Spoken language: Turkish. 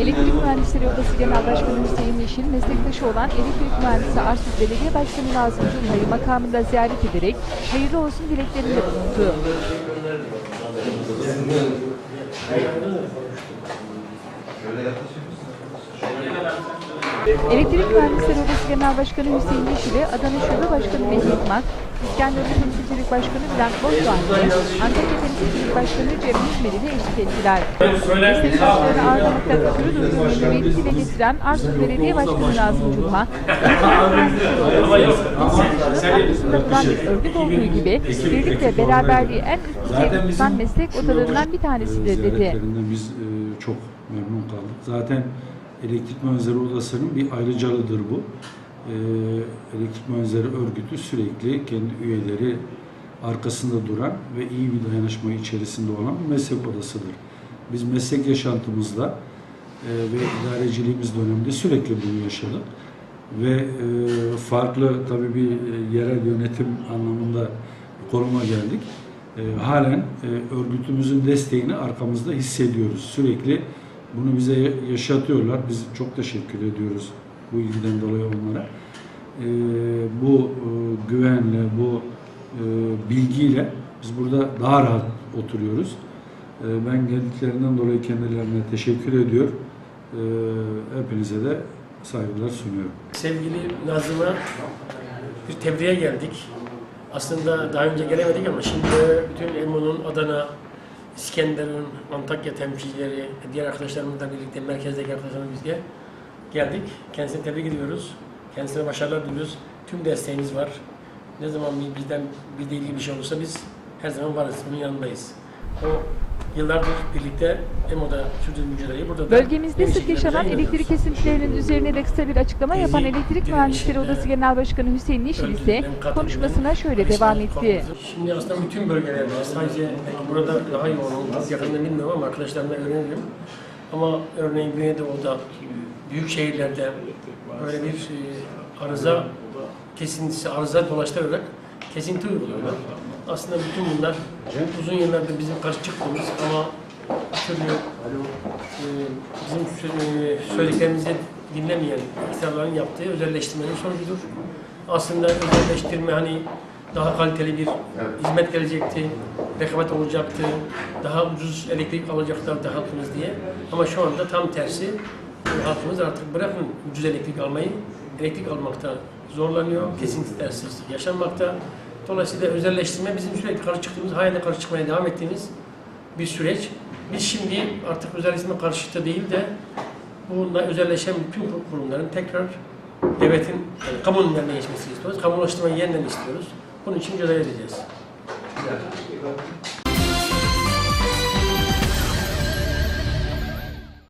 Elektrik Mühendisleri Odası Genel Başkanı Hüseyin Yeşil, meslektaşı olan Elektrik Mühendisi Arsuz Belediye Başkanı Nazım Cumhur'u makamında ziyaret ederek hayırlı olsun dileklerinde bulundu. Elektrik Mühendisleri Odası Genel Başkanı Hüseyin Yeşil'e Adana Şube Başkanı Mehmet Mak, İskenderun Temsilcilik Başkanı Bülent Bozdoğan ve Antakya Temsilcilik Başkanı Cem İzmir'i eşlik ettiler. Meslektaşlarını ağırlamakta ötürü duyduğu memnuniyeti dile getiren Arsuz Belediye Başkanı Nazım arkasında duran bir örgüt olduğu gibi birlik ve beraberliği en üst düzeyde tutan meslek odalarından bir tanesidir dedi. Biz e, çok memnun kaldık. Zaten Elektrik Mühendisleri Odası'nın bir ayrıcalıdır bu. E, Elektrik Mühendisleri Örgütü sürekli kendi üyeleri arkasında duran ve iyi bir dayanışma içerisinde olan bir meslek odasıdır. Biz meslek yaşantımızda e, ve idareciliğimiz döneminde sürekli bunu yaşadık. Ve e, farklı tabii bir e, yerel yönetim anlamında konuma geldik. Halen örgütümüzün desteğini arkamızda hissediyoruz. Sürekli bunu bize yaşatıyorlar. Biz çok teşekkür ediyoruz bu ilgiden dolayı onlara. E, bu e, güvenle, bu e, bilgiyle biz burada daha rahat oturuyoruz. E, ben geldiklerinden dolayı kendilerine teşekkür ediyor. E, hepinize de saygılar sunuyorum. Sevgili Nazım'a bir tebriğe geldik. Aslında daha önce gelemedik ama şimdi bütün Emo'nun Adana, İskenderun, Antakya temsilcileri, diğer arkadaşlarımızla birlikte, merkezdeki arkadaşlarımızla birlikte geldik. Kendisini tebrik ediyoruz. Kendisine başarılar diliyoruz. Tüm desteğiniz var. Ne zaman bizden bir ilgili bir şey olursa biz her zaman varız, bunun yanındayız. O yıllardır birlikte Emo'da sürdürdüğü mücadeleyi burada da Bölgemizde sık yaşanan elektrik kesintilerinin üzerine de kısa bir açıklama yapan Elektrik Mühendisleri Odası Genel Başkanı Hüseyin Yeşil ise konuşmasına şöyle devam etti. Şimdi aslında bütün bölgelerde sadece belki burada daha yoğun çok yakında bilmiyorum ama arkadaşlarımla öğreniyorum. Ama örneğin Güneydoğu'da, büyük şehirlerde böyle bir e, arıza kesintisi, arıza dolaştırarak kesinti uyguluyorlar. Aslında bütün bunlar uzun yıllardır bizim karşı çıktığımız ama türlü e, bizim e, söylediklerimizi dinlemeyen iktidarların yaptığı özelleştirmenin sonucudur. Aslında özelleştirme hani daha kaliteli bir hizmet gelecekti, rekabet olacaktı, daha ucuz elektrik alacaklardı halkımız diye. Ama şu anda tam tersi halkımız artık bırakın ucuz elektrik almayı, elektrik almakta zorlanıyor, kesintiler sık sık yaşanmakta. Dolayısıyla özelleştirme bizim sürekli karşı çıktığımız, hala karşı çıkmaya devam ettiğimiz bir süreç. Biz şimdi artık özelleştirme karşıtı değil de bununla özelleşen bütün kurumların tekrar devletin, yani kamunun eline geçmesini istiyoruz. Kamulaştırmayı yeniden istiyoruz. Bunun için mücadele edeceğiz.